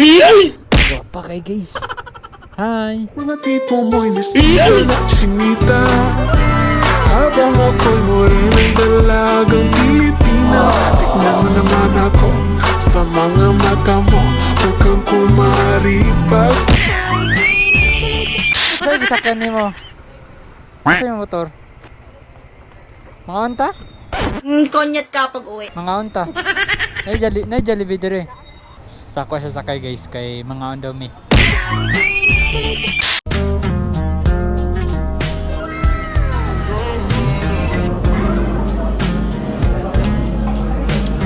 Wapa kay guys. Hi. Mga tipo mo'y mestizo na chinita Habang ako'y morenang dalagang Pilipina Tignan mo naman ako sa mga mata mo Huwag kang kumaripas Saan yung sakyan ni mo? Saan yung motor? Mga unta? Mm, konyat ka pag uwi. Mga unta. Nay jali, nay Jollibee dire. Sakwa siya sakay guys kay mga on daw mi.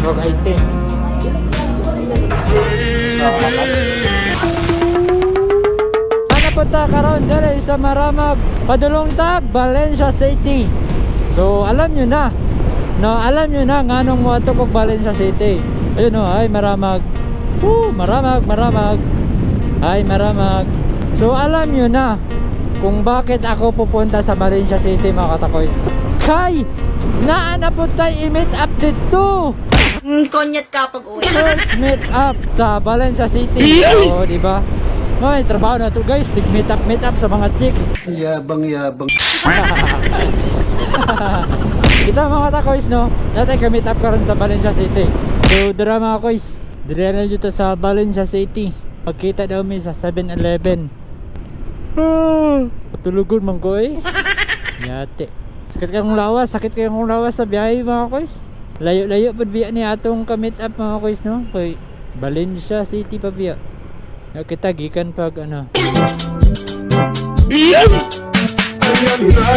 Dog item. Ano punta karon dere sa Maramag, Padulong Tag, Valencia City. So alam nyo na. No, alam nyo na nganong mo ato kog Valencia City. Ayun no, ay Maramag. Woo, Maramag, Maramag. Ay Maramag. So alam nyo na kung bakit ako pupunta sa Valencia City mga katakoy. Kay, naan na po tayo i-meet up dito. Mm, konyat ka pag uwi. First meet up sa Valencia City. Oo, di ba? Ay, trabaho na to guys. Tig meet up, meet up sa mga chicks. Yabang-yabang. Ito mga takoys no. Natin ka meet up karon sa Valencia City. So, dira mga koys. Dira na dito sa Valencia City. Magkita daw mi sa 7-Eleven. Ah, tulugon man ko eh. Yate. Sakit kayong lawas, sakit kayong lawas sa biyahe mga koys. Layo-layo pud biya ni atong ka meet up mga koys no. Kay Valencia City pa biya. Ya, Kita gikan pag ano. Ayan na,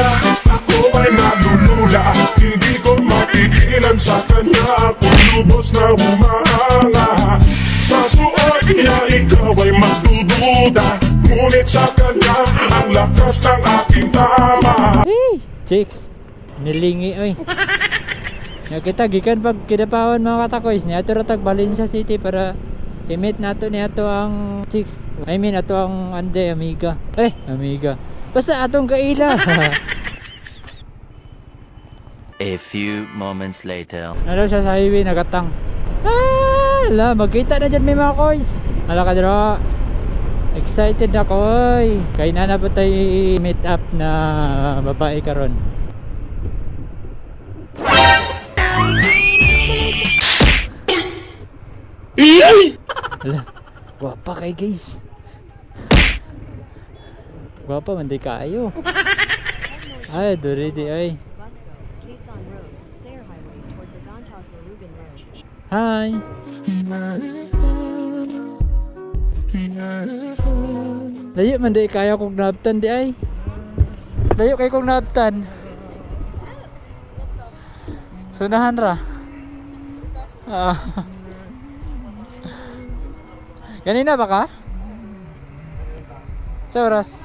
ako ay nalulula Hindi ko mapigilan sa kanya Ako lubos na humahanga magdududa Ngunit sa kanya ang lakas ng aking tama Hey, chicks. Nilingi oy. Ya kita gikan pag kidapawan mga katakoys ni ato ratag Valencia City para i-meet nato ni ato ang chicks. I mean ato ang ande amiga. Eh, amiga. Basta atong kaila. A few moments later. Ano siya sa highway nagatang. Ah, ala, magkita na dyan may mga koys. Ala ka dira. Excited ako oy. Kay na na po tayo meet up na babae karon. Ala, gwapa kay guys. Gwapa man di kaayo. Ay, duri di ay. Busco, Layo man di kaya kong nabtan di ay. Layo kay kong nabtan. Sunahan ra. Ah. Ganina ba ka? Sa oras?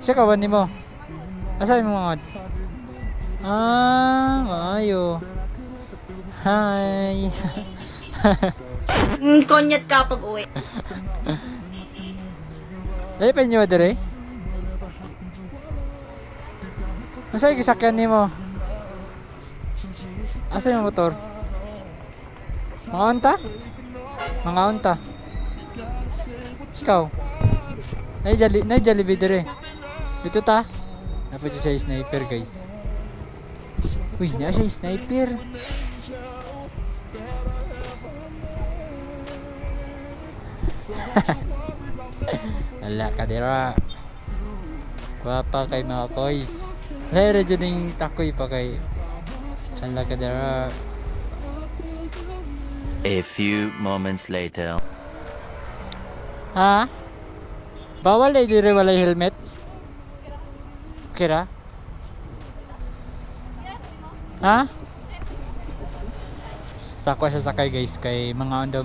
Siya kawan ni mo. Asa mo mga Ah, maayo. Hi. Mm, konyat ka pag uwi. Dali pa nyo dire? Asa yung gisakyan ni mo? Asa yung motor? Mga unta? Mga unta? Ikaw? Nay jali, nay Jollibee dire. Dito ta. Dapat siya sniper guys. Uy, na siya sniper. Ala ka dira. Wapa kay mga koys. Lere dyan yung takoy pa kay. Ala ka dira. A few moments later. Ha? Bawal eh dire wala helmet. Kira? Ha? Sakwa siya sakay guys kay mga on daw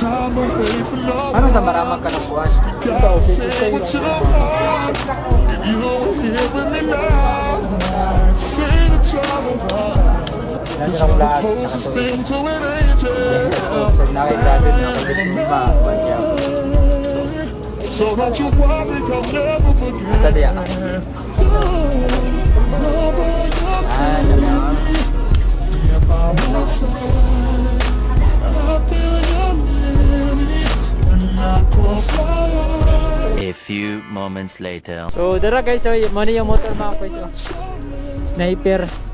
Ano sa maramag ka ng buwan? Gotta say what you want. If you were here with me now, I'd say that you're the one. Yan yung lahat. Angel. Sa nakikabit na kabitima. Banya. So don't you worry, I'll never forget. Sa diya few moments later. So, dara guys, so, mo ni yung motor mga boys. Oh. Sniper.